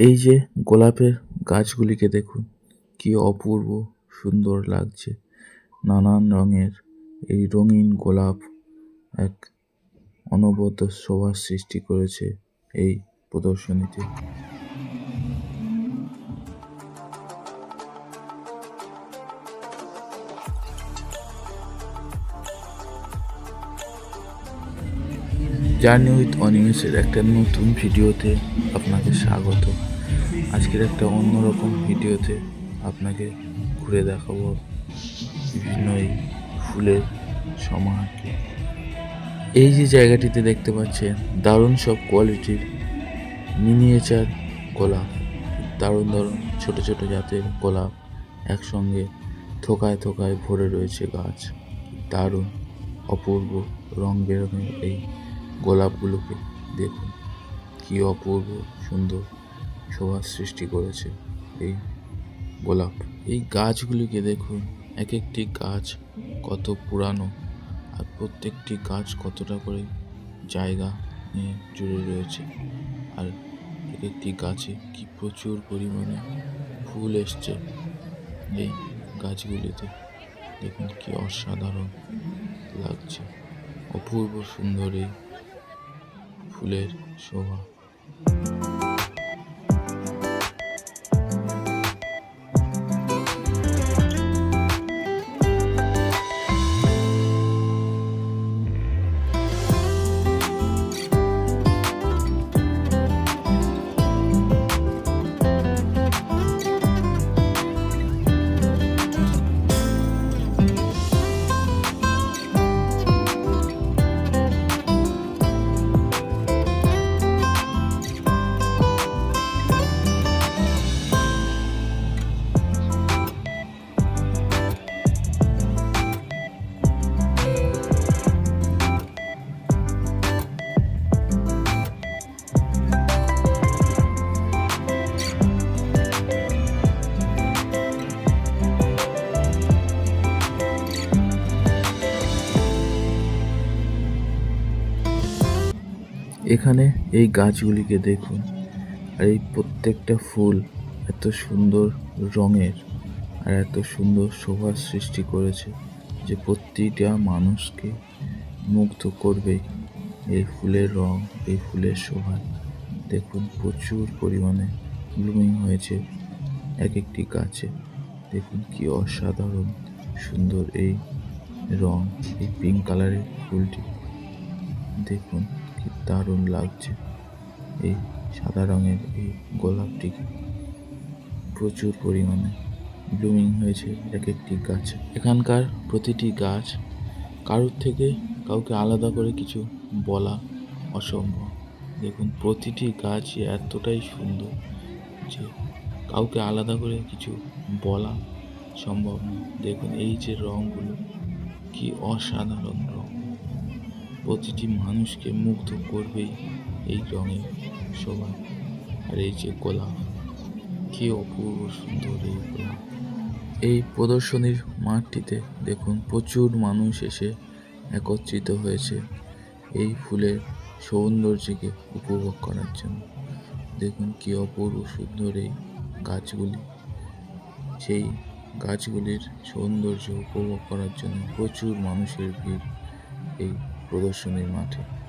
এই যে গোলাপের গাছগুলিকে দেখুন, কি অপূর্ব সুন্দর লাগছে। নানান রঙের এই রঙিন গোলাপ এক অনবদ্য শোভার সৃষ্টি করেছে এই প্রদর্শনীতে। জার্নি উইথ অনিমেষের একটা নতুন ভিডিওতে আপনাকে স্বাগত। আজকের একটা অন্যরকম ভিডিওতে আপনাকে ঘুরে দেখাবো বিভিন্ন এই ফুলের সমাহারকে। এই যে জায়গাটিতে দেখতে পাচ্ছেন, দারুণ সব কোয়ালিটির মিনিয়েচার গোলাপ। দারুণ দারুণ ছোট ছোট জাতের গোলাপ একসঙ্গে থোকায় থোকায় ভরে রয়েছে গাছ। দারুণ অপূর্ব রং বেরঙের এই গোলাপগুলোকে দেখুন। কি অপূর্ব সুন্দর শোভার সৃষ্টি করেছে এই গোলাপ। এই গাছগুলিকে দেখুন এক একটি গাছ কত পুরানো আর প্রত্যেকটি গাছ কতটা করে জায়গা নিয়ে জুড়ে রয়েছে। আর এক একটি গাছে কি প্রচুর পরিমাণে ফুল এসছে এই গাছগুলিতে। দেখুন কি অসাধারণ লাগছে। অপূর্ব সুন্দর এই ফুলের শোভা। এখানে এই গাছগুলিকে দেখুন, আর এই প্রত্যেকটা ফুল এত সুন্দর রঙের আর এত সুন্দর শোভার সৃষ্টি করেছে যে প্রতিটা মানুষকে মুগ্ধ করবে এই ফুলের রং, এই ফুলের শোভা। দেখুন, প্রচুর পরিমাণে ব্লুমিং হয়েছে এক একটি গাছে। দেখুন, কি অসাধারণ সুন্দর এই রং, এই পিঙ্ক কালারের ফুলটি। দেখুন দারুণ লাগছে। এই সাদা রঙের এই গোলাপটিকে প্রচুর পরিমাণে ব্লুমিং হয়েছে এক একটি গাছ। এখানকার প্রতিটি গাছ কারোর থেকে কাউকে আলাদা করে কিছু বলা অসম্ভব। দেখুন, প্রতিটি গাছ এতটাই সুন্দর যে কাউকে আলাদা করে কিছু বলা সম্ভব নয়। দেখুন, এই যে রঙগুলো, কি অসাধারণ রং প্রতিটি মানুষকে মুগ্ধ করবেই এই রঙের সবাই আর এই যে গোলাপ কি অপূর্ব সুন্দর এই গোলাপ এই প্রদর্শনীর মাঠটিতে দেখুন, প্রচুর মানুষ এসে একত্রিত হয়েছে এই ফুলের সৌন্দর্যকে উপভোগ করার জন্য। দেখুন, কি অপূর্ব সুন্দর এই গাছগুলি। সেই গাছগুলির সৌন্দর্য উপভোগ করার জন্য প্রচুর মানুষের ভিড় এই প্রদর্শনীর মাঠে।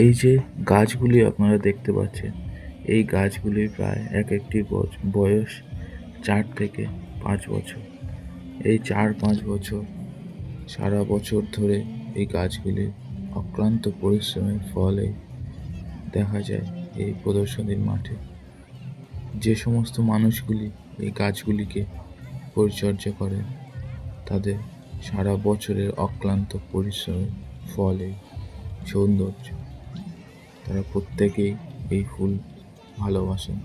এই যে গাছগুলি আপনারা দেখতে পাচ্ছেন, এই গাছগুলির প্রায় এক একটি বয়স চার থেকে পাঁচ বছর। এই চার পাঁচ বছর, সারা বছর ধরে এই গাছগুলির অক্লান্ত পরিশ্রমের ফলে দেখা যায় এই প্রদর্শনীর মাঠে। যে সমস্ত মানুষগুলি এই গাছগুলিকে পরিচর্যা করেন, তাদের সারা বছরের অক্লান্ত পরিশ্রমের ফলে সৌন্দর্য তারা প্রত্যেকেই এই ফুল ভালোবাসেন।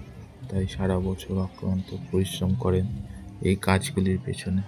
তাই সারা বছর অক্লান্ত পরিশ্রম করেন এই কাজগুলির পেছনে।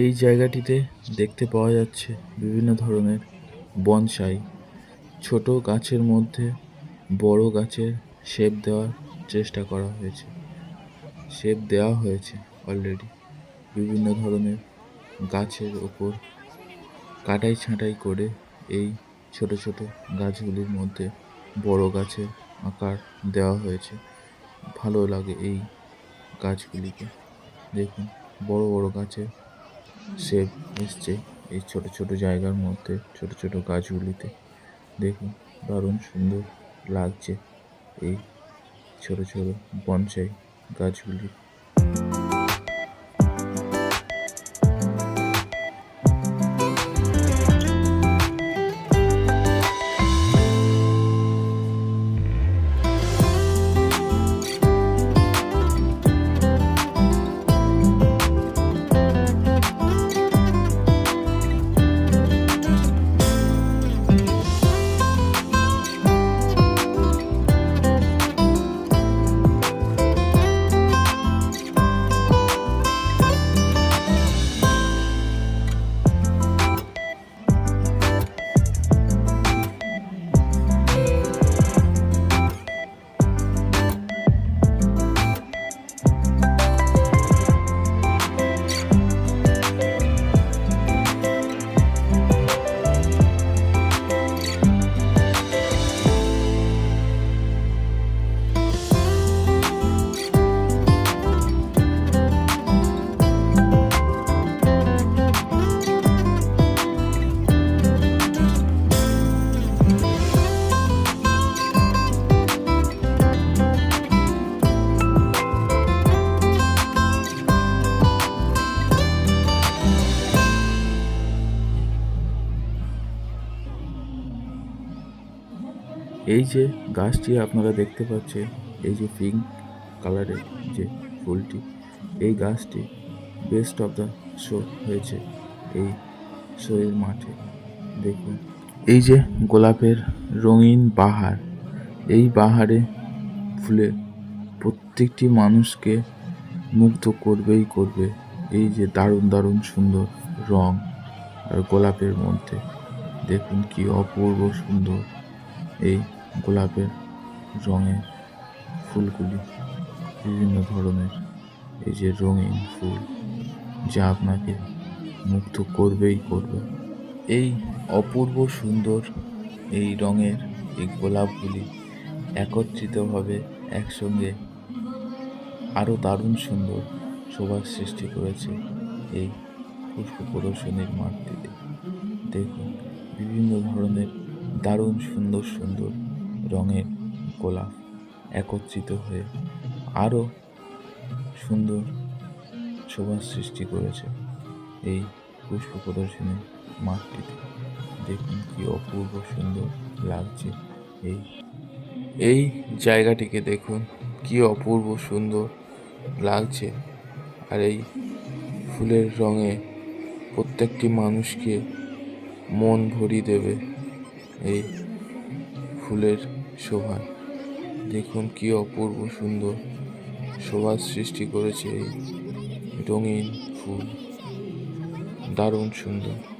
এই জায়গাটিতে দেখতে পাওয়া যাচ্ছে বিভিন্ন ধরনের বনসাই। ছোট গাছের মধ্যে বড় গাছের শেপ দেওয়ার চেষ্টা করা হয়েছে। শেপ দেওয়া হয়েছে অলরেডি বিভিন্ন ধরনের গাছের ওপর কাটাই ছাঁটাই করে এই ছোট ছোট গাছগুলির মধ্যে বড় গাছের আকার দেওয়া হয়েছে। ভালো লাগে এই গাছগুলিকে। দেখুন, বড় বড় গাছের শেপ এসছে এই ছোট ছোট জায়গার মধ্যে, ছোট ছোট গাছগুলিতে। দেখুন, দারুণ সুন্দর লাগছে এই ছোট ছোট বনসাই গাছগুলি। এই যে গাছটি আপনারা দেখতে পাচ্ছেন, এই যে পিঙ্ক কালারের যে ফুলটি, এই গাছটি বেস্ট অফ দ্য শো হয়েছে এই শোয়ের মাঠে। দেখুন, এই যে গোলাপের রঙিন বাহার এই বাহারে ফুলে প্রত্যেকটি মানুষকে মুগ্ধ করবেই করবে এই যে দারুণ দারুণ সুন্দর রং আর গোলাপের মধ্যে। দেখুন কি অপূর্ব সুন্দর এই গোলাপের রঙের ফুলগুলি বিভিন্ন ধরনের। এই যে রঙিন ফুল, যা আপনাকে মুগ্ধ করবেই করবে। এই অপূর্ব সুন্দর এই রঙের এই গোলাপগুলি একত্রিতভাবে একসঙ্গে আরও দারুণ সুন্দর শোভার সৃষ্টি করেছে এই পুষ্প প্রদর্শনীর মাঠটিতে। দেখুন, বিভিন্ন ধরনের দারুণ সুন্দর সুন্দর রঙের গোলাপ একত্রিত হয়ে আরও সুন্দর শোভার সৃষ্টি করেছে এই পুষ্প প্রদর্শনী মাঠটিতে। দেখুন কি অপূর্ব সুন্দর লাগছে এই। এই জায়গাটিকে দেখুন, কি অপূর্ব সুন্দর লাগছে। আর এই ফুলের রঙে প্রত্যেকটি মানুষকে মন ভরিয়ে দেবে এই ফুলের শোভায় দেখুন কি অপূর্ব সুন্দর শোভার সৃষ্টি করেছে এই রঙিন ফুল। দারুণ সুন্দর।